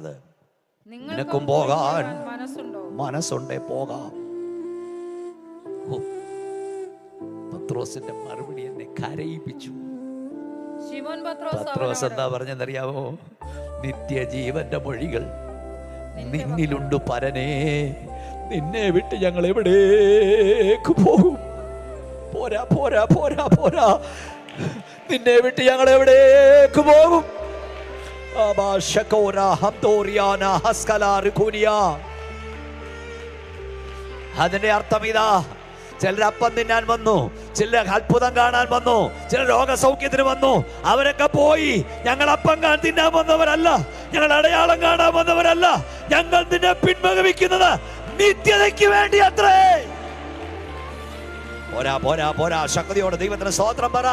പറഞ്ഞത്. നിനക്കും പോകാൻ മനസ്സുണ്ടോ? പോകാം. പത്രോസിന്റെ മറുപടി എന്നെ കരയിപ്പിച്ചു. പത്രോസ് എന്താ പറഞ്ഞെന്നറിയാമോ നിത്യജീവന്റെ മൊഴികൾ നിന്നിലുണ്ട് പരനേ. നിന്നെ വിട്ട് ഞങ്ങൾ എവിടേക്ക് പോകും? പോരാ പോരാ പോരാ പോരാ. നിന്നെ വിട്ട് ഞങ്ങൾ എവിടേക്ക് പോകും? അതിന്റെ അർത്ഥം ഇതാ. ചിലർ അപ്പം തിന്നാൻ വന്നു ചിലർ അത്ഭുതം കാണാൻ വന്നു ചിലർ രോഗസൗഖ്യത്തിന് വന്നു. അവരൊക്കെ പോയി ഞങ്ങൾ അപ്പം കാ തിന്നാൻ വന്നവരല്ല ഞങ്ങൾ അടയാളം കാണാൻ വന്നവരല്ല ഞങ്ങൾ നിന്നെ പിൻവലിക്കുന്നത് നിത്യതയ്ക്ക് വേണ്ടി അത്രേ പോരാ പോരാ പോരാ ശക്തിയോടെ ദൈവത്തിന് സ്തോത്രം പറ.